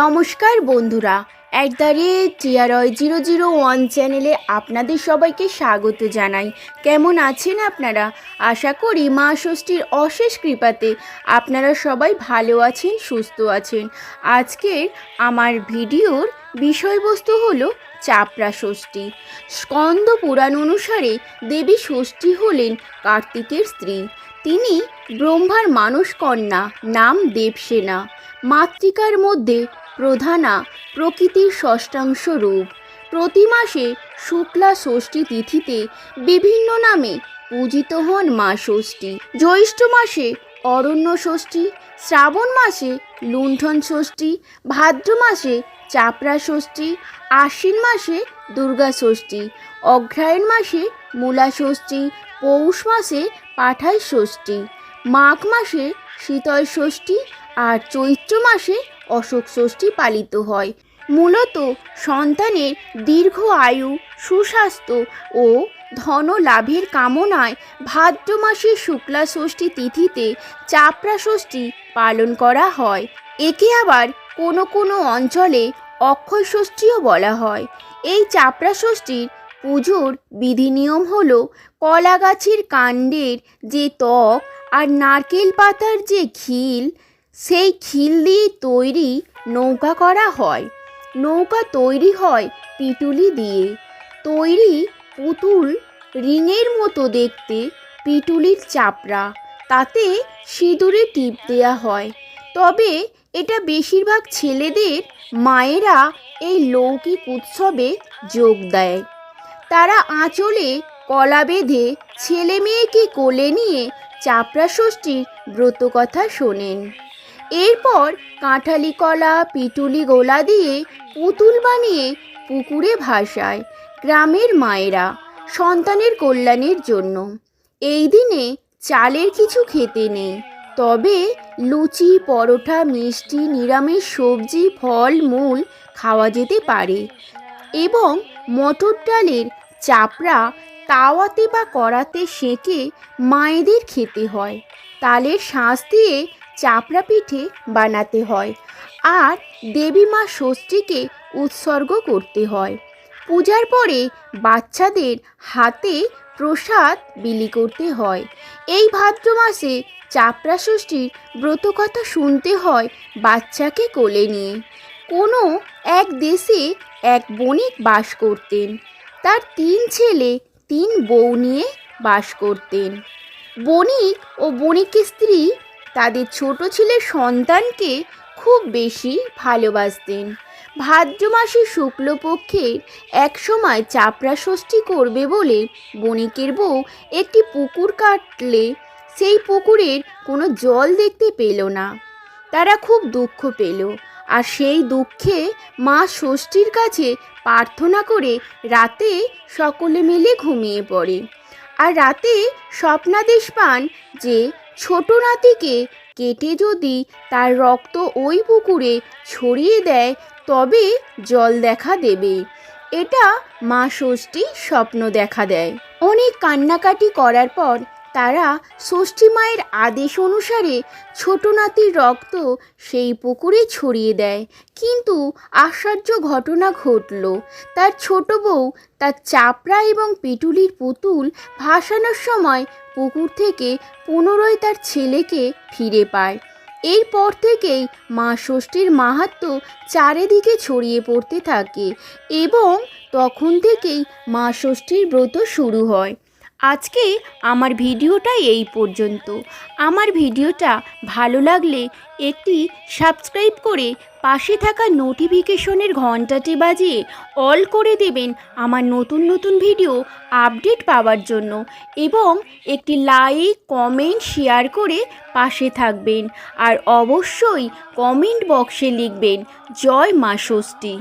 নমস্কার বন্ধুরা at the rate TR zero zero one চ্যানেলে আপনাদের সবাইকে স্বাগত জানাই। কেমন আছেন আপনারা? আশা করি মা ষষ্ঠীর অশেষ কৃপাতে আপনারা সবাই ভালো আছেন, সুস্থ আছেন। আজকের আমার ভিডিওর বিষয়বস্তু হলো চাপড়া ষষ্ঠী। স্কন্দ পুরাণ অনুসারে দেবী ষষ্ঠী হলেন কার্তিকের স্ত্রী। তিনি ব্রহ্মার মানস কন্যা, নাম দেবসেনা। মাতৃকার মধ্যে প্রধানা প্রকৃতির ষষ্ঠাংশ রূপ। প্রতি মাসে শুক্লা ষষ্ঠী তিথিতে বিভিন্ন নামে পূজিত হন মা ষষ্ঠী। জ্যৈষ্ঠ মাসে অরণ্য ষষ্ঠী, শ্রাবণ মাসে লুণ্ঠন ষষ্ঠী, ভাদ্র মাসে চাপড়া ষষ্ঠী, আশ্বিন মাসে দুর্গা ষষ্ঠী, অগ্রহায়ণ মাসে মূলা ষষ্ঠী, পৌষ মাসে পাঠাই ষষ্ঠী, মাঘ মাসে শীতল ষষ্ঠী আর চৈত্র মাসে অশোক ষষ্ঠী পালিত হয়। মূলত সন্তানের দীর্ঘ আয়ু, সুস্বাস্থ্য ও ধন লাভের কামনায় ভাদ্র মাসের শুক্লা ষষ্ঠী তিথিতে চাপড়া ষষ্ঠী পালন করা হয়। একে আবার কোনো কোনো অঞ্চলে অক্ষয় ষষ্ঠীও বলা হয়। এই চাপড়া ষষ্ঠীর পুজোর বিধি নিয়ম হলো কলা গাছের কাণ্ডের যে ত্বক আর নারকেল পাতার যে খিল সেই খিল দিয়ে তৈরি নৌকা করা হয়। নৌকা তৈরি হয় পিটুলি দিয়ে। তৈরি পুতুল রিংয়ের মতো দেখতে পিটুলির চাপড়া। তাতে সিঁদুরে টিপ দেয়া হয়। তবে এটা বেশিরভাগ ছেলেদের মায়েরা এই লৌকিক উৎসবে যোগ দেয়। তারা আঁচলে কলা বেঁধে ছেলে মেয়েকে কোলে নিয়ে চাপড়া ষষ্ঠীর ব্রতকথা শোনেন। এরপর কাঁঠালি কলা, পিটুলি গোলা দিয়ে পুতুল বানিয়ে পুকুরে ভাসায় গ্রামের মায়েরা সন্তানের কল্যাণের জন্য। এই দিনে চালের কিছু খেতে নেই, তবে লুচি, পরোটা, মিষ্টি, নিরামিষ সবজি, ফল, মূল খাওয়া যেতে পারে এবং মটর ডালের চাপড়া তাওয়াতে বা কড়াতে সেঁকে মায়েদের খেতে হয়। তালের শাঁস দিয়ে চাপড়া পিঠে বানাতে হয় আর দেবী মা ষষ্ঠীকে উৎসর্গ করতে হয়। পূজার পরে বাচ্চাদের হাতে প্রসাদ বিলি করতে হয়। এই ভাদ্র মাসে চাপড়া ষষ্ঠীর ব্রতকথা শুনতে হয় বাচ্চাকে কোলে নিয়ে। কোনো এক দেশে এক বণিক বাস করতেন। তার তিন ছেলে, তিন বউ নিয়ে বাস করতেন। বণিক ও বণিকের স্ত্রী তাদের ছোট ছেলের সন্তানকে খুব বেশি ভালোবাসতেন। ভাদ্র মাসে শুক্লপক্ষের এক সময় চাপড়া ষষ্ঠী করবে বলে বণিকের বউ একটি পুকুর কাটলে সেই পুকুরের কোনো জল দেখতে পেল না। তারা খুব দুঃখ পেল আর সেই দুঃখে মা ষষ্ঠীর কাছে প্রার্থনা করে রাতে সকলে মিলে ঘুমিয়ে পড়ে। আর রাতে স্বপ্নাদেশ পান যে ছোট নাতিকে কেটে যদি তার রক্ত ওই পুকুরে ছড়িয়ে দেয়, তবে জল দেখা দেবে। এটা মা ষষ্ঠী স্বপ্ন দেখা দেয়। অনেক কান্নাকাটি করার পর তারা ষষ্ঠী মায়ের আদেশ অনুসারে ছোট নাতির রক্ত সেই পুকুরে ছড়িয়ে দেয়। কিন্তু আশ্চর্য ঘটনা ঘটল। তার ছোট বউ, তার চাপড়া এবং পিটুলির পুতুল ভাসানোর সময় পুকুর থেকে পুনরায় তার ছেলেকে ফিরে পায়। এরপর থেকেই মা ষষ্ঠীর মাহাত্ম চারিদিকে ছড়িয়ে পড়তে থাকে এবং তখন থেকেই মা ষষ্ঠীর ব্রত শুরু হয়। আজকে আমার ভিডিওটা এই পর্যন্ত। আমার ভিডিওটা ভালো লাগলে একটি সাবস্ক্রাইব করে পাশে থাকা নোটিফিকেশনের ঘন্টাটি বাজিয়ে অল করে দেবেন আমার নতুন নতুন ভিডিও আপডেট পাওয়ার জন্য এবং একটি লাইক, কমেন্ট, শেয়ার করে পাশে থাকবেন। আর অবশ্যই কমেন্ট বক্সে লিখবেন, জয় মা ষষ্ঠী।